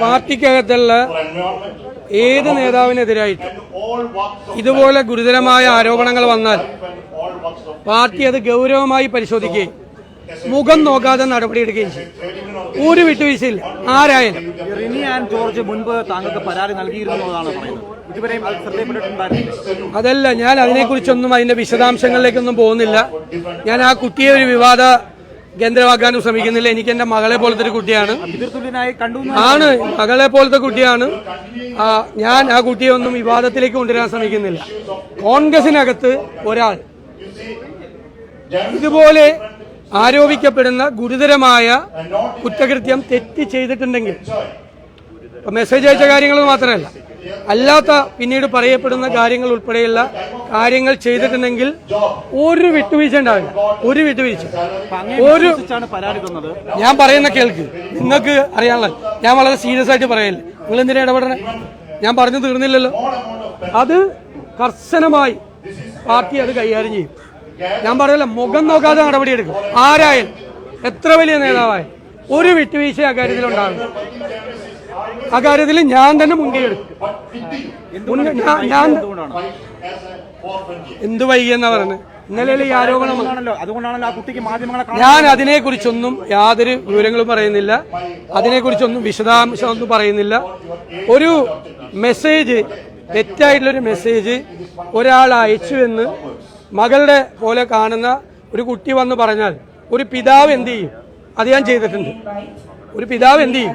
പാർട്ടിക്കകത്തുള്ള ഏത് നേതാവിനെതിരായിട്ട് ഇതുപോലെ ഗുരുതരമായ ആരോപണങ്ങൾ വന്നാൽ പാർട്ടി അത് ഗൗരവമായി പരിശോധിക്കുകയും മുഖം നോക്കാതെ നടപടിയെടുക്കുകയും ചെയ്യും. ഒരു വിട്ടുവീഴ്ചയില്ല. ആരായാലും. റിനി ആൻഡ് ജോർജ് മുൻപ് താങ്കൾക്ക് പരാതി നൽകിയിരുന്നതാണ് അതല്ല ഞാൻ അതിനെക്കുറിച്ചൊന്നും അതിന്റെ വിശദാംശങ്ങളിലേക്കൊന്നും പോകുന്നില്ല. ഞാൻ ആ കുട്ടിയെ ഒരു വിവാദ കേന്ദ്രമാക്കാനും ശ്രമിക്കുന്നില്ല. എനിക്ക് എന്റെ മകളെ പോലത്തെ ഒരു കുട്ടിയാണ്. ആണ്. മകളെ പോലത്തെ കുട്ടിയാണ്. ഞാൻ ആ കുട്ടിയെ ഒന്നും വിവാദത്തിലേക്ക് കൊണ്ടുവരാൻ ശ്രമിക്കുന്നില്ല. കോൺഗ്രസിനകത്ത് ഒരാൾ ഇതുപോലെ ആരോപിക്കപ്പെടുന്ന ഗുരുതരമായ കുറ്റകൃത്യം തെറ്റ് ചെയ്തിട്ടുണ്ടെങ്കിൽ മെസ്സേജ് അയച്ച കാര്യങ്ങൾ മാത്രമല്ല. അല്ലാത്ത പിന്നീട് പറയപ്പെടുന്ന കാര്യങ്ങൾ ഉൾപ്പെടെയുള്ള കാര്യങ്ങൾ ചെയ്തിട്ടുണ്ടെങ്കിൽ ഒരു വിട്ടുവീഴ്ച ഉണ്ടാവില്ല. ഒരു വിട്ടുവീഴ്ച ഒരു ഞാൻ പറയുന്ന കേൾക്ക്. നിങ്ങൾക്ക് അറിയാനുള്ള ഞാൻ വളരെ സീരിയസ് ആയിട്ട് പറയല്ലേ നിങ്ങൾ എന്തിനാ ഇടപെടണേ? ഞാൻ പറഞ്ഞു തീർന്നില്ലല്ലോ. അത് കർശനമായി പാർട്ടി അത് കൈകാര്യം ചെയ്യും. ഞാൻ പറയല്ല മുഖം നോക്കാതെ നടപടിയെടുക്കും ആരായാലും എത്ര വലിയ നേതാവായാലും ഒരു വിട്ടുവീഴ്ച അക്കാര്യത്തിൽ ഉണ്ടാകും അക്കാര്യത്തിൽ ഞാൻ തന്നെ മുൻകൈ എടുക്കും. ഞാൻ- എന്ത് വൈകിയെന്നാ പറഞ്ഞത് ഇന്നലെ ഈ ആരോപണം അതുകൊണ്ടാണല്ലോ അതുകൊണ്ടാണല്ലോ ആ കുട്ടിക്ക് മാധ്യമങ്ങളെ ഞാൻ അതിനെക്കുറിച്ചൊന്നും യാതൊരു വിവരങ്ങളും പറയുന്നില്ല. അതിനെക്കുറിച്ചൊന്നും വിശദാംശമൊന്നും പറയുന്നില്ല. ഒരു മെസ്സേജ് തെറ്റായിട്ടുള്ളൊരു മെസ്സേജ് ഒരാൾ അയച്ചു എന്ന് മകളുടെ പോലെ കാണുന്ന ഒരു കുട്ടി വന്ന് പറഞ്ഞാൽ ഒരു പിതാവ് എന്ത് ചെയ്യും? അത് ഞാൻ ചെയ്തിട്ടുണ്ട്. ഒരു പിതാവ് എന്ത് ചെയ്യും?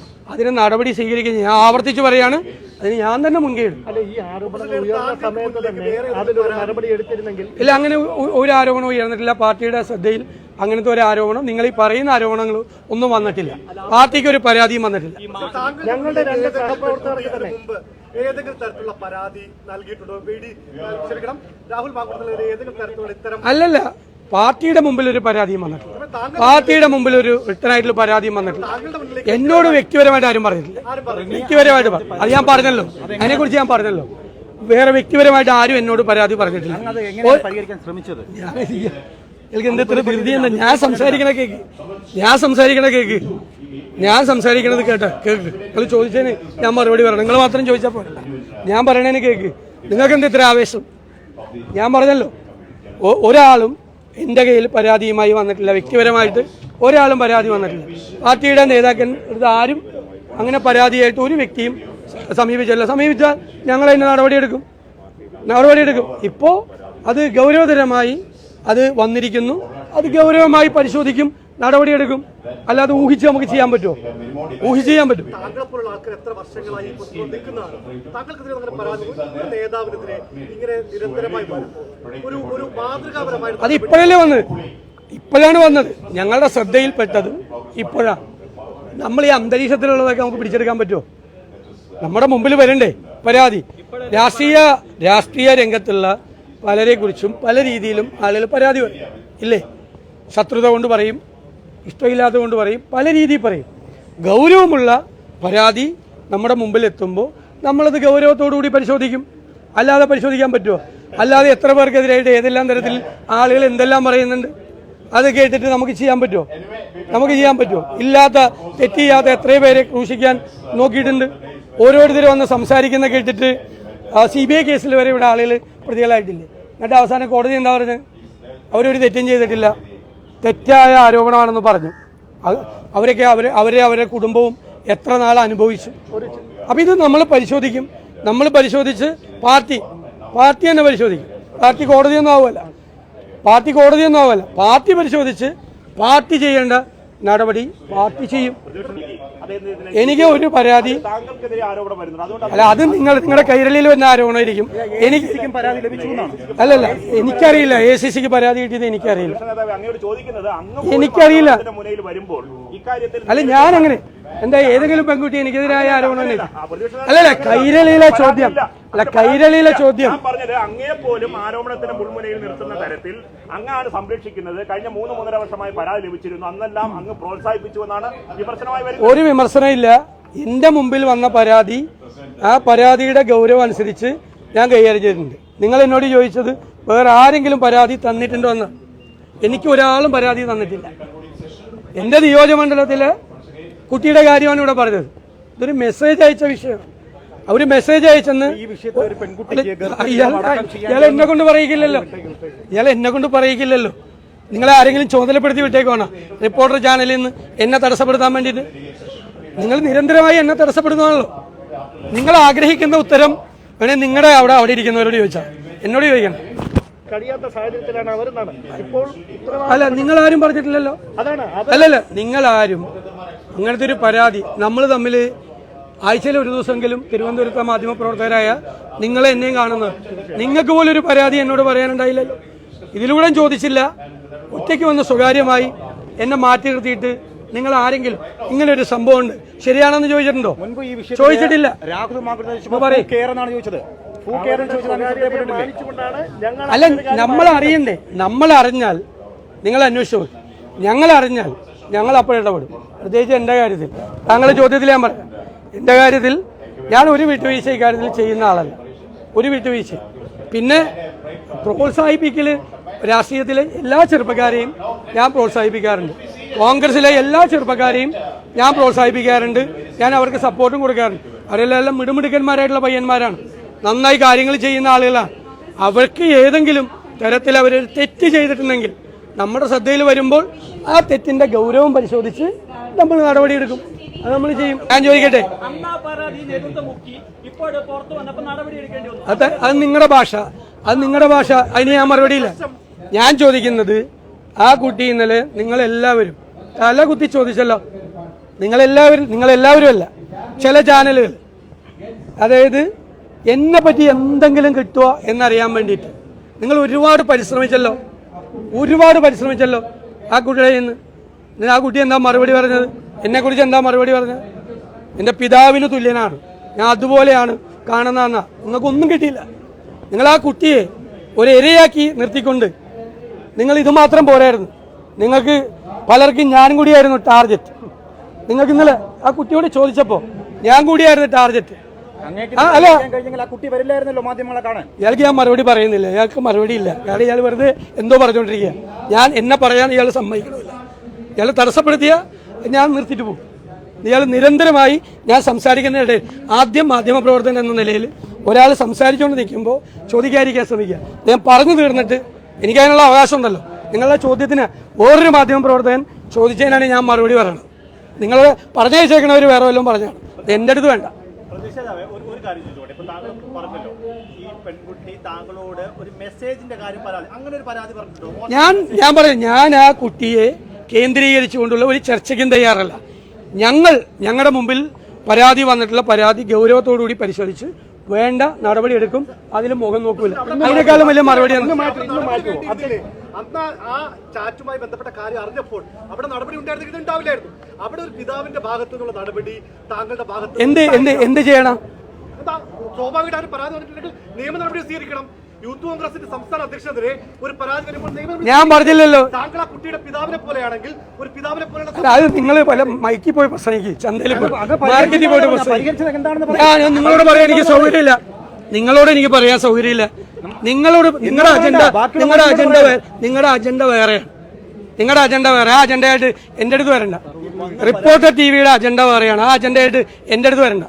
അതിന് നടപടി സ്വീകരിക്കുക ഞാൻ ആവർത്തിച്ചു പറയാണ്. അതിന് ഞാൻ തന്നെ മുൻകൈ എടുക്കും. ഇല്ല അങ്ങനെ ഒരു ആരോപണം ഉയർന്നിട്ടില്ല. പാർട്ടിയുടെ ശ്രദ്ധയിൽ അങ്ങനത്തെ ഒരു ആരോപണം നിങ്ങൾ ഈ പറയുന്ന ആരോപണങ്ങൾ ഒന്നും വന്നിട്ടില്ല. പാർട്ടിക്ക് ഒരു പരാതിയും വന്നിട്ടില്ല. ഞങ്ങളുടെ രണ്ട് സഹപ്രവർത്തകർക്ക് തന്നെ മുമ്പ് ഏതെങ്കിലും തരത്തിലുള്ള പരാതി നൽകിയിട്ടുണ്ടോ? രാഹുൽ അല്ലല്ല. പാർട്ടിയുടെ മുമ്പിൽ ഒരു പരാതിയും വന്നിട്ടില്ല. പാർട്ടിയുടെ മുമ്പിൽ ഒരു റിട്ടനായിട്ടുള്ള പരാതിയും വന്നിട്ടില്ല. എന്നോട് വ്യക്തിപരമായിട്ട് ആരും പറഞ്ഞിട്ടില്ല. വ്യക്തിപരമായിട്ട് പറഞ്ഞു അത് ഞാൻ പറഞ്ഞല്ലോ. അതിനെക്കുറിച്ച് ഞാൻ പറഞ്ഞല്ലോ. വേറെ വ്യക്തിപരമായിട്ട് ആരും എന്നോട് പരാതി പറഞ്ഞിട്ടില്ല. എനിക്ക് എന്ത് ഇത്ര ധൃതി എന്താ ഞാൻ സംസാരിക്കണ കേക്ക്. ഞാൻ സംസാരിക്കണ കേക്ക്. ഞാൻ സംസാരിക്കണത് കേട്ട കേക്ക്. നിങ്ങൾ ചോദിച്ചതിന് ഞാൻ മറുപടി പറയണം. നിങ്ങൾ മാത്രം ചോദിച്ചാൽ പോരല്ല ഞാൻ പറയണേന് കേക്ക്. നിങ്ങൾക്ക് എന്ത് ഇത്ര ആവേശം? ഞാൻ പറഞ്ഞല്ലോ. ഒരാളും എന്റെ കയ്യിൽ പരാതിയുമായി വന്നിട്ടില്ല. വ്യക്തിപരമായിട്ട് ഒരാളും പരാതി വന്നിട്ടില്ല. പാർട്ടിയുടെ നേതാക്കൻ അടുത്ത് ആരും അങ്ങനെ പരാതിയായിട്ട് ഒരു വ്യക്തിയും സമീപിച്ചല്ല സമീപിച്ചാൽ ഞങ്ങൾ അതിന് നടപടിയെടുക്കും. നടപടിയെടുക്കും. ഇപ്പോൾ അത് ഗൗരവതരമായി അത് വന്നിരിക്കുന്നു. അത് ഗൗരവമായി പരിശോധിക്കും. നടപടിയെടുക്കും. അല്ലാതെ ഊഹിച്ച് നമുക്ക് ചെയ്യാൻ പറ്റുമോ? ഊഹിച്ച് ചെയ്യാൻ പറ്റും. അത് ഇപ്പോഴല്ലേ വന്നത്? ഇപ്പോഴാണ് വന്നത്. ഞങ്ങളുടെ ശ്രദ്ധയിൽപ്പെട്ടത് ഇപ്പോഴാണ് നമ്മൾ ഈ അന്തരീക്ഷത്തിലുള്ളതൊക്കെ നമുക്ക് പിടിച്ചെടുക്കാൻ പറ്റുമോ? നമ്മുടെ മുമ്പിൽ വരണ്ടേ? പരാതി. രാഷ്ട്രീയ രാഷ്ട്രീയ രംഗത്തുള്ള പലരെ കുറിച്ചും പല രീതിയിലും ആളുകൾ പരാതി വരും ഇല്ലേ? ശത്രുത കൊണ്ട് പറയും. ഇഷ്ടമില്ലാത്തത് കൊണ്ട് പറയും പല രീതിയിൽ പറയും. ഗൗരവമുള്ള പരാതി നമ്മുടെ മുമ്പിൽ എത്തുമ്പോൾ നമ്മളത് ഗൗരവത്തോടു കൂടി പരിശോധിക്കും. അല്ലാതെ പരിശോധിക്കാൻ പറ്റുമോ അല്ലാതെ എത്ര പേർക്കെതിരായിട്ട് ഏതെല്ലാം തരത്തിൽ ആളുകൾ എന്തെല്ലാം പറയുന്നുണ്ട്? അത് കേട്ടിട്ട് നമുക്ക് ചെയ്യാൻ പറ്റുമോ നമുക്ക് ചെയ്യാൻ പറ്റുമോ ഇല്ലാത്ത തെറ്റ് ചെയ്യാത്ത എത്രയോ പേരെ ക്രൂശിക്കാൻ നോക്കിയിട്ടുണ്ട്. ഓരോരുത്തരും വന്ന് സംസാരിക്കുന്ന കേട്ടിട്ട് സി ബി ഐ കേസിൽ വരെ ഇവിടെ ആളുകൾ പ്രതികളായിട്ടില്ലേ? എന്നിട്ട് അവസാനം കോടതി എന്താ പറഞ്ഞത്? അവരൊരു തെറ്റും ചെയ്തിട്ടില്ല. തെറ്റായ ആരോപണമാണെന്ന് പറഞ്ഞു. അവരൊക്കെ അവർ അവരെ അവരുടെ കുടുംബവും എത്ര നാൾ അനുഭവിച്ചു. അപ്പം ഇത് നമ്മൾ പരിശോധിക്കും. നമ്മൾ പരിശോധിച്ച് പാർട്ടി പാർട്ടി തന്നെ പരിശോധിക്കും. പാർട്ടി കോടതിയൊന്നും ആവുമല്ല പാർട്ടി കോടതിയൊന്നും ആവുമല്ല പാർട്ടി പരിശോധിച്ച് പാർട്ടി ചെയ്യേണ്ട നടപടി പാർട്ടി ചെയ്യും. എനിക്ക് ഒരു പരാതി അല്ല അത് നിങ്ങൾ നിങ്ങളുടെ കൈരളിയിൽ വരുന്ന ആരോപണമായിരിക്കും എനിക്ക് അല്ലല്ല എനിക്കറിയില്ല എ സി സിക്ക് പരാതി കിട്ടിയത് എനിക്കറിയില്ല എനിക്കറിയില്ല അല്ല ഞാൻ അങ്ങനെ എന്താ ഏതെങ്കിലും പെൺകുട്ടി എനിക്കെതിരായ ആരോപണം? അല്ലല്ല കൈരളിയിലെ ചോദ്യം അല്ല കൈരളിയിലെ ചോദ്യം. പറഞ്ഞത് അങ്ങേ പോലും ആരോപണത്തിന് മുൾമുനയിൽ നിർത്തുന്ന തരത്തിൽ അങ്ങാണ് സംരക്ഷിക്കുന്നത്. കഴിഞ്ഞ മൂന്ന് മൂന്നര വർഷമായി പരാതി ലഭിച്ചിരുന്നു. അന്നെല്ലാം അങ്ങ് പ്രോത്സാഹിപ്പിച്ചു എന്നാണ് വിമർശനമായി വരുന്നത്. ഒരു വിമർശനമില്ല എന്റെ മുമ്പിൽ വന്ന പരാതി ആ പരാതിയുടെ ഗൗരവം അനുസരിച്ച് ഞാൻ കൈകാര്യം ചെയ്തിട്ടുണ്ട്. നിങ്ങൾ എന്നോട് ചോദിച്ചത് വേറെ ആരെങ്കിലും പരാതി തന്നിട്ടുണ്ടോ എന്ന്. എനിക്ക് ഒരാളും പരാതി തന്നിട്ടില്ല. എന്റെ നിയോജകമണ്ഡലത്തിലെ കുട്ടിയുടെ കാര്യമാണ് ഇവിടെ പറഞ്ഞത്. ഇതൊരു മെസ്സേജ് അയച്ച വിഷയമാണ്. അവർ മെസ്സേജ് അയച്ചെന്ന് ഇയാൾ എന്നെ കൊണ്ട് പറയിക്കില്ലല്ലോ. ഇയാൾ എന്നെ കൊണ്ട് പറയിക്കില്ലല്ലോ. നിങ്ങളെ ആരെങ്കിലും ചുമതലപ്പെടുത്തി വിട്ടേക്കോണോ റിപ്പോർട്ടർ ചാനലിൽ നിന്ന് എന്നെ തടസ്സപ്പെടുത്താൻ വേണ്ടിയിട്ട്. നിങ്ങൾ നിരന്തരമായി എന്നെ തടസ്സപ്പെടുന്നതാണല്ലോ നിങ്ങൾ ആഗ്രഹിക്കുന്ന ഉത്തരം വേണേ നിങ്ങളുടെ അവിടെ അവിടെ ഇരിക്കുന്നവരോട് ചോദിച്ചാൽ എന്നോട് ചോദിക്കണം. കഴിയാത്ത സാഹചര്യത്തിലാണ് അവരെന്നാണ് ഇപ്പോൾ അല്ല നിങ്ങൾ ആരും പറഞ്ഞിട്ടില്ലല്ലോ. അതാണ് അല്ലല്ല നിങ്ങൾ ആരും. അങ്ങനത്തെ ഒരു പരാതി നമ്മൾ തമ്മിൽ ആഴ്ചയിൽ ഒരു ദിവസമെങ്കിലും തിരുവനന്തപുരത്തെ മാധ്യമപ്രവർത്തകരായ നിങ്ങളെ എന്നെയും കാണുന്നത് നിങ്ങൾക്ക് പോലും ഒരു പരാതി എന്നോട് പറയാനുണ്ടായില്ലല്ലോ. ഇതിലൂടെ ചോദിച്ചില്ല. ഒറ്റയ്ക്ക് വന്ന് സ്വകാര്യമായി എന്നെ മാറ്റി നിർത്തിയിട്ട് നിങ്ങൾ ആരെങ്കിലും ഇങ്ങനെ ഒരു സംഭവം ഉണ്ട് ശരിയാണെന്ന് ചോദിച്ചിട്ടുണ്ടോ? മുൻപ് ഈ വിഷയത്തിൽ ചോദിച്ചിട്ടില്ല അല്ല നമ്മൾ അറിയണ്ടേ? നമ്മൾ അറിഞ്ഞാൽ നിങ്ങൾ അന്വേഷിച്ചു ഞങ്ങൾ അറിഞ്ഞാൽ ഞങ്ങൾ അപ്പോൾ ഇടപെടും. പ്രത്യേകിച്ച് എന്റെ കാര്യത്തിൽ. താങ്കളുടെ ചോദ്യത്തിൽ ഞാൻ പറയാം. എന്റെ കാര്യത്തിൽ ഞാൻ ഒരു വിട്ടുവീഴ്ച ഇക്കാര്യത്തിൽ ചെയ്യുന്ന ആളല്ല. ഒരു വിട്ടുവീഴ്ച. പിന്നെ പ്രോത്സാഹിപ്പിക്കൽ രാഷ്ട്രീയത്തിലെ എല്ലാ ചെറുപ്പക്കാരെയും ഞാൻ പ്രോത്സാഹിപ്പിക്കാറുണ്ട്. കോൺഗ്രസിലെ എല്ലാ ചെറുപ്പക്കാരെയും ഞാൻ പ്രോത്സാഹിപ്പിക്കാറുണ്ട്. ഞാൻ അവർക്ക് സപ്പോർട്ടും കൊടുക്കാറുണ്ട്. അവരെല്ലാം മിടുമിടുക്കന്മാരായിട്ടുള്ള പയ്യന്മാരാണ്. നന്നായി കാര്യങ്ങൾ ചെയ്യുന്ന ആളുകളാണ് അവർക്ക് ഏതെങ്കിലും തരത്തിൽ അവർ തെറ്റ് ചെയ്തിട്ടുണ്ടെങ്കിൽ നമ്മുടെ ശ്രദ്ധയിൽ വരുമ്പോൾ ആ തെറ്റിന്റെ ഗൗരവം പരിശോധിച്ച് നമ്മൾ നടപടിയെടുക്കും. അത് നമ്മൾ ചെയ്യും. ഞാൻ ചോദിക്കട്ടെ? അത് അത് നിങ്ങളുടെ ഭാഷ. അത് നിങ്ങളുടെ ഭാഷ. അതിന് ഞാൻ മറുപടിയില്ല ഞാൻ ചോദിക്കുന്നത് ആ കുട്ടി ഇന്നലെ നിങ്ങളെല്ലാവരും തല കുത്തി ചോദിച്ചല്ലോ. നിങ്ങളെല്ലാവരും നിങ്ങളെല്ലാവരും അല്ല ചില ചാനലുകൾ. അതായത് എന്നെ പറ്റി എന്തെങ്കിലും കിട്ടുമോ എന്നറിയാൻ വേണ്ടിയിട്ട്. നിങ്ങൾ ഒരുപാട് പരിശ്രമിച്ചല്ലോ. ഒരുപാട് പരിശ്രമിച്ചല്ലോ ആ കുട്ടിയുടെ നിന്ന്. ആ കുട്ടി എന്താ മറുപടി പറഞ്ഞത്? എന്നെക്കുറിച്ച് എന്താ മറുപടി പറഞ്ഞത് എന്റെ പിതാവിന് തുല്യനാണ്. ഞാൻ അതുപോലെയാണ് കാണുന്ന നിങ്ങൾക്കൊന്നും കിട്ടിയില്ല. നിങ്ങൾ ആ കുട്ടിയെ ഒരു ഇരയാക്കി നിർത്തിക്കൊണ്ട് നിങ്ങൾ ഇത് മാത്രം പോരായിരുന്നു. നിങ്ങൾക്ക് പലർക്കും ഞാനും കൂടിയായിരുന്നു ടാർഗറ്റ് നിങ്ങൾക്ക് ഇന്നലെ ആ കുട്ടിയോട് ചോദിച്ചപ്പോൾ ഞാൻ കൂടിയായിരുന്നു ടാർഗറ്റ് അല്ല. ഇയാൾക്ക് ഞാൻ മറുപടി പറയുന്നില്ല. ഇയാൾക്ക് മറുപടി ഇല്ല. കാരണം ഇയാൾ വെറുതെ എന്തോ പറഞ്ഞുകൊണ്ടിരിക്കുക ഞാൻ എന്നെ പറയാൻ ഇയാൾ സമ്മതിക്കണമില്ല ഇയാൾ തടസ്സപ്പെടുത്തിയ ഞാൻ നിർത്തിയിട്ട് പോകും. ഇയാൾ നിരന്തരമായി ഞാൻ സംസാരിക്കുന്നതിനിടയിൽ ആദ്യം മാധ്യമപ്രവർത്തകൻ എന്ന നിലയിൽ ഒരാൾ സംസാരിച്ചുകൊണ്ട് നിൽക്കുമ്പോൾ ചോദിക്കാതിരിക്കാൻ ശ്രമിക്കുക. ഞാൻ പറഞ്ഞു തീർന്നിട്ട് എനിക്കതിനുള്ള അവകാശം ഉണ്ടല്ലോ. നിങ്ങളുടെ ചോദ്യത്തിന് വേറൊരു മാധ്യമപ്രവർത്തകൻ ചോദിച്ചതിനാണ് ഞാൻ മറുപടി പറയണം നിങ്ങൾ പറഞ്ഞയച്ചേക്കണവർ വേറെ വല്ലതും പറഞ്ഞാണ് എന്റെ അടുത്ത് വേണ്ട. ഞാൻ ഞാൻ പറയാം ഞാൻ ആ കുട്ടിയെ കേന്ദ്രീകരിച്ചുകൊണ്ടുള്ള ഒരു ചർച്ചയ്ക്കും തയ്യാറല്ല. ഞങ്ങൾ ഞങ്ങളുടെ മുമ്പിൽ പരാതി വന്നിട്ടുള്ള പരാതി ഗൗരവത്തോടുകൂടി പരിശോധിച്ച് വേണ്ട നടപടി എടുക്കും. അതിൽ മുഖം നോക്കൂല. അതിനേക്കാളും വലിയ മറുപടി അന്ന് ആ ചാറ്റുമായി ബന്ധപ്പെട്ട കാര്യം അറിഞ്ഞപ്പോൾ അവിടെ നടപടി ഉണ്ടായിരുന്നെങ്കിൽ ഉണ്ടാവില്ലായിരുന്നു. അവിടെ ഒരു പിതാവിന്റെ ഭാഗത്തു നിന്നുള്ള നടപടി താങ്കളുടെ ഭാഗത്ത് എന്ത് എന്ത് എന്ത് ചെയ്യണം? സ്വാഭാവികമായിട്ട് പരാതി വന്നിട്ടുണ്ടെങ്കിൽ നിയമ നടപടി സ്വീകരിക്കണം. യൂത്ത് കോൺഗ്രസിന്റെ സംസ്ഥാന അധ്യക്ഷനെതിരെ ഒരു പരാതി വരുമ്പോൾ ഞാൻ പറഞ്ഞില്ലല്ലോ. താങ്കൾ ആ കുട്ടിയുടെ പിതാവിനെ പോലെയാണെങ്കിൽ ഒരു പിതാവിനെ പോലെ അല്ല, അത് നിങ്ങൾ പല മൈക്കിൽ പോയി പ്രസംഗിക്കും ചന്തയിൽ പോയി. മാർക്കറ്റിൽ പോയിട്ട് പ്രസംഗിക്കും. ഞാൻ നിങ്ങളോട് പറയാൻ എനിക്ക് സൗകര്യമില്ല. നിങ്ങളോട് എനിക്ക് പറയാൻ സൗകര്യമില്ല. നിങ്ങളോട് നിങ്ങളുടെ അജണ്ട നിങ്ങളുടെ അജണ്ട നിങ്ങളുടെ അജണ്ട വേറെയാണ് നിങ്ങളുടെ അജണ്ട വേറെ. ആ അജണ്ടയായിട്ട് എന്റെ അടുത്ത് വരണ്ട. റിപ്പോർട്ടർ ടി വിയുടെ അജണ്ട വേറെയാണ്. ആ അജണ്ടയായിട്ട് എന്റെ അടുത്ത് വരണ്ട.